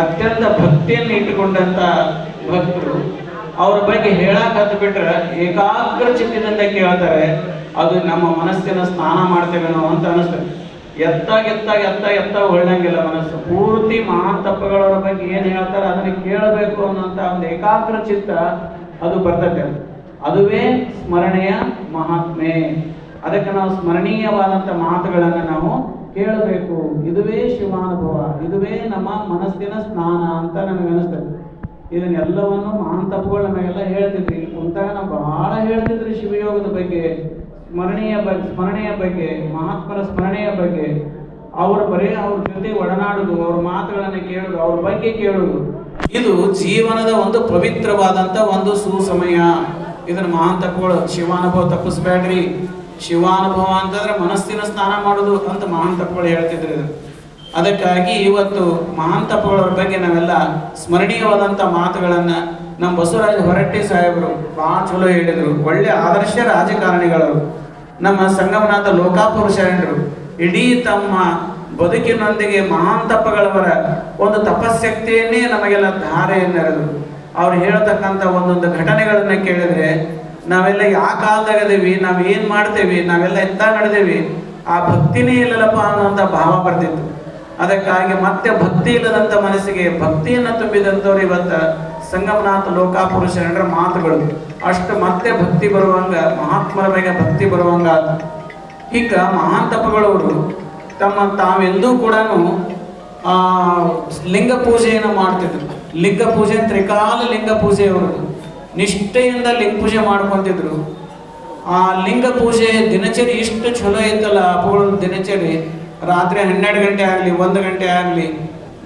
ಅತ್ಯಂತ ಭಕ್ತಿಯನ್ನು ಇಟ್ಟುಕೊಂಡಂತ ಭಕ್ತರು. ಅವ್ರ ಬಗ್ಗೆ ಹೇಳಕ್ ಹತ್ತು ಬಿಟ್ರೆ ಏಕಾಗ್ರ ಚಿತ್ತದಿಂದ ಕೇಳ್ತಾರೆ, ಅದು ನಮ್ಮ ಮನಸ್ಸಿನ ಸ್ನಾನ ಮಾಡ್ತೇವೇನೋ ಅಂತ ಅನಿಸ್ತದೆ ಎತ್ತಾಗ ಎತ್ತಾಗ ಎತ್ತ ಎತ್ತ ಒಳ್ಳಂಗಿಲ್ಲ ಮನಸ್ಸು. ಪೂರ್ತಿ ಮಹಾತಪ್ಪಗಳವರ ಬಗ್ಗೆ ಏನು ಹೇಳ್ತಾರೆ ಅದನ್ನ ಕೇಳಬೇಕು ಅನ್ನೋಂತ ಒಂದು ಏಕಾಗ್ರ ಚಿತ್ತ ಅದು ಬರ್ತದೆ. ಅದುವೇ ಸ್ಮರಣೆಯ ಮಹಾತ್ಮೆ. ಅದಕ್ಕೆ ನಾವು ಸ್ಮರಣೀಯವಾದಂಥ ಮಾತುಗಳನ್ನು ನಾವು ಕೇಳಬೇಕು. ಇದುವೇ ಶಿವಾನುಭವ, ಇದುವೇ ನಮ್ಮ ಮನಸ್ಸಿನ ಸ್ನಾನ ಅಂತ ನಮಗೆ ಅನಿಸ್ತದೆ ಇದನ್ನೆಲ್ಲವನ್ನು ಮಹಾನ್ ತಪ್ಪುಗಳು ನಮಗೆಲ್ಲ ಹೇಳ್ತಿದ್ರಿ ಕುಂತಾಗ ನಾವು ಬಹಳ ಹೇಳ್ತಿದ್ರಿ ಶಿವಯೋಗದ ಬಗ್ಗೆ, ಸ್ಮರಣೀಯ ಬಗ್ಗೆ ಸ್ಮರಣೆಯ ಬಗ್ಗೆ, ಮಹಾತ್ಮರ ಸ್ಮರಣೆಯ ಬಗ್ಗೆ. ಅವ್ರ ಬರೀ ಅವ್ರ ಜೊತೆ ಒಡನಾಡುದು, ಅವ್ರ ಮಾತುಗಳನ್ನು ಕೇಳುದು, ಅವ್ರ ಬಗ್ಗೆ ಕೇಳುದು. ಇದು ಜೀವನದ ಒಂದು ಪವಿತ್ರವಾದಂತ ಒಂದು ಸುಸಮಯ. ಇದನ್ನ ಮಹಾನ್ ತಪ್ಪುಗಳು ಶಿವಾನುಭವ ತಪ್ಪಿಸ್ಬೇಡ್ರಿ. ಶಿವಾನುಭವ ಅಂತಂದ್ರೆ ಮನಸ್ಸಿನ ಸ್ನಾನ ಮಾಡೋದು ಅಂತ ಮಹಾಂತಪ್ಪಗಳು ತಪ್ಪುಗಳು ಹೇಳ್ತಿದ್ರು ಇದು. ಅದಕ್ಕಾಗಿ ಇವತ್ತು ಮಹಾಂತಪ್ಪಗಳವ್ರ ಬಗ್ಗೆ ನಾವೆಲ್ಲ ಸ್ಮರಣೀಯವಾದಂಥ ಮಾತುಗಳನ್ನ ನಮ್ಮ ಬಸವರಾಜ ಹೊರಟ್ಟಿ ಸಾಹೇಬರು ಬಹಳ ಚಲೋ ಹೇಳಿದ್ರು. ಒಳ್ಳೆ ಆದರ್ಶ ರಾಜಕಾರಣಿಗಳವರು. ನಮ್ಮ ಸಂಗಮನಾಥ ಲೋಕಾಪುರ ಶರಣರು. ಇಡೀ ತಮ್ಮ ಬದುಕಿನೊಂದಿಗೆ ಮಹಾಂತಪ್ಪಗಳವರ ಒಂದು ತಪಶಕ್ತಿಯನ್ನೇ ನಮಗೆಲ್ಲ ಧಾರೆಯನ್ನೆರೆದು. ಅವ್ರು ಹೇಳ್ತಕ್ಕಂಥ ಒಂದೊಂದು ಘಟನೆಗಳನ್ನು ಕೇಳಿದ್ರೆ ನಾವೆಲ್ಲ ಯಾವ ಕಾಲದಾಗ ಅದೇವಿ ನಾವು ಏನ್ ಮಾಡ್ತೇವಿ, ನಾವೆಲ್ಲ ಎಂತ ನಡೆದೇವಿ, ಆ ಭಕ್ತಿನೇ ಇಲ್ಲಲ್ಲಪ್ಪ ಅನ್ನೋಂಥ ಭಾವ ಬರ್ತಿತ್ತು. ಅದಕ್ಕಾಗಿ ಮತ್ತೆ ಭಕ್ತಿ ಇಲ್ಲದಂತ ಮನಸ್ಸಿಗೆ ಭಕ್ತಿಯನ್ನು ತುಂಬಿದಂಥವ್ರು ಇವತ್ತು ಸಂಗಮನಾಥ ಲೋಕಾಪುರುಷರ ಶರಣರ ಮಾತುಗಳು. ಅಷ್ಟು ಮತ್ತೆ ಭಕ್ತಿ ಬರುವಂಗ, ಮಹಾತ್ಮರ ಮೇಲೆ ಭಕ್ತಿ ಬರುವಂಗ. ಈಗ ಮಹಾನ್ ತಪಗಳವರು ತಮ್ಮ ತಾವೆಂದೂ ಕೂಡ ಲಿಂಗ ಪೂಜೆಯನ್ನು ಮಾಡ್ತಿದ್ರು. ಲಿಂಗ ಪೂಜೆ ತ್ರಿಕಾಲ ಲಿಂಗ ಪೂಜೆ ಅವರದು ನಿಷ್ಠೆಯಿಂದ ಲಿಂಗ ಪೂಜೆ ಮಾಡ್ಕೊತಿದ್ರು. ಆ ಲಿಂಗ ಪೂಜೆ ದಿನಚರಿ ಇಷ್ಟು ಚಲೋ ಇತ್ತಲ್ಲ ಹಬ್ಬಗಳ ದಿನಚರಿ. ರಾತ್ರಿ ಹನ್ನೆರಡು ಗಂಟೆ ಆಗಲಿ, ಒಂದು ಗಂಟೆ ಆಗಲಿ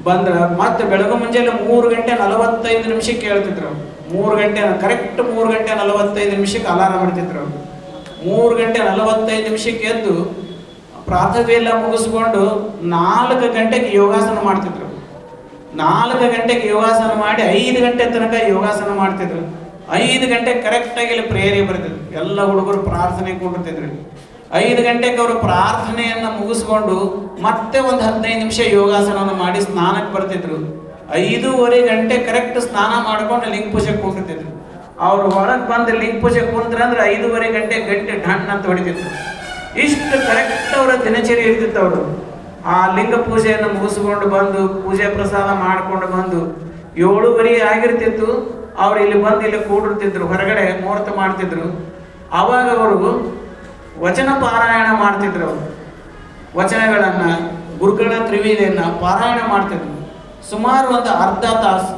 ಬಂದ್ರೆ ಮತ್ತೆ ಬೆಳಗ್ಗೆ ಮುಂಜಾನೆ ಮೂರು ಗಂಟೆ ನಲವತ್ತೈದು ನಿಮಿಷಕ್ಕೆ ಕೇಳ್ತಿದ್ರು. ಮೂರು ಗಂಟೆ ಕರೆಕ್ಟ್ ಮೂರು ಗಂಟೆ ನಲವತ್ತೈದು ನಿಮಿಷಕ್ಕೆ ಅಲಾರಾಮ್ ಮಾಡ್ತಿದ್ರು. ಮೂರು ಗಂಟೆ ನಲವತ್ತೈದು ನಿಮಿಷಕ್ಕೆ ಎದ್ದು ಪ್ರಾರ್ಥನೆ ಎಲ್ಲ ಮುಗಿಸ್ಕೊಂಡು ನಾಲ್ಕು ಗಂಟೆಗೆ ಯೋಗಾಸನ ಮಾಡ್ತಿದ್ರು. ನಾಲ್ಕು ಗಂಟೆಗೆ ಯೋಗಾಸನ ಮಾಡಿ ಐದು ಗಂಟೆ ತನಕ ಯೋಗಾಸನ ಮಾಡ್ತಿದ್ರು. ಐದು ಗಂಟೆ ಕರೆಕ್ಟಾಗಿ ಇಲ್ಲಿ ಪ್ರೇಯರಿ ಬರ್ತಿದ್ರು. ಎಲ್ಲ ಹುಡುಗರು ಪ್ರಾರ್ಥನೆ ಕೊಡ್ತಿದ್ರು ಐದು ಗಂಟೆಗೆ ಅವರು ಪ್ರಾರ್ಥನೆಯನ್ನು ಮುಗಿಸ್ಕೊಂಡು ಮತ್ತೆ ಒಂದು ಹದಿನೈದು ನಿಮಿಷ ಯೋಗಾಸನವನ್ನು ಮಾಡಿ ಸ್ನಾನಕ್ಕೆ ಬರ್ತಿದ್ರು. ಐದೂವರೆ ಗಂಟೆ ಕರೆಕ್ಟ್ ಸ್ನಾನ ಮಾಡ್ಕೊಂಡು ಲಿಂಗ ಪೂಜೆ ಕೂತಿದ್ರು ಅವ್ರು ಹೊರಗೆ ಬಂದು ಲಿಂಗ ಪೂಜೆ ಕುಂತ್ರ ಅಂದ್ರೆ ಐದೂವರೆ ಗಂಟೆ ಗಂಟೆ ಢಣ್ಣ ಅಂತ ಹೊಡಿತಿದ್ರು. ಇಷ್ಟು ಕರೆಕ್ಟ್ ಅವರ ದಿನಚರಿ ಇರ್ತಿತ್ತು ಅವರು. ಆ ಲಿಂಗ ಪೂಜೆಯನ್ನು ಮುಗಿಸ್ಕೊಂಡು ಬಂದು ಪೂಜೆ ಪ್ರಸಾದ ಮಾಡ್ಕೊಂಡು ಬಂದು ಏಳುವರೆ ಆಗಿರ್ತಿತ್ತು. ಅವ್ರು ಇಲ್ಲಿ ಬಂದು ಇಲ್ಲಿ ಕೂಡಿರ್ತಿದ್ರು ಹೊರಗಡೆ ಮುಹೂರ್ತ ಮಾಡ್ತಿದ್ರು. ಆವಾಗ ಅವರು ವಚನ ಪಾರಾಯಣ ಮಾಡ್ತಿದ್ರು. ವಚನಗಳನ್ನ, ಗುರುಗಳ ತ್ರಿವೇದಿಯನ್ನ ಪಾರಾಯಣ ಮಾಡ್ತಿದ್ರು. ಸುಮಾರು ಒಂದು ಅರ್ಧ ತಾಸು.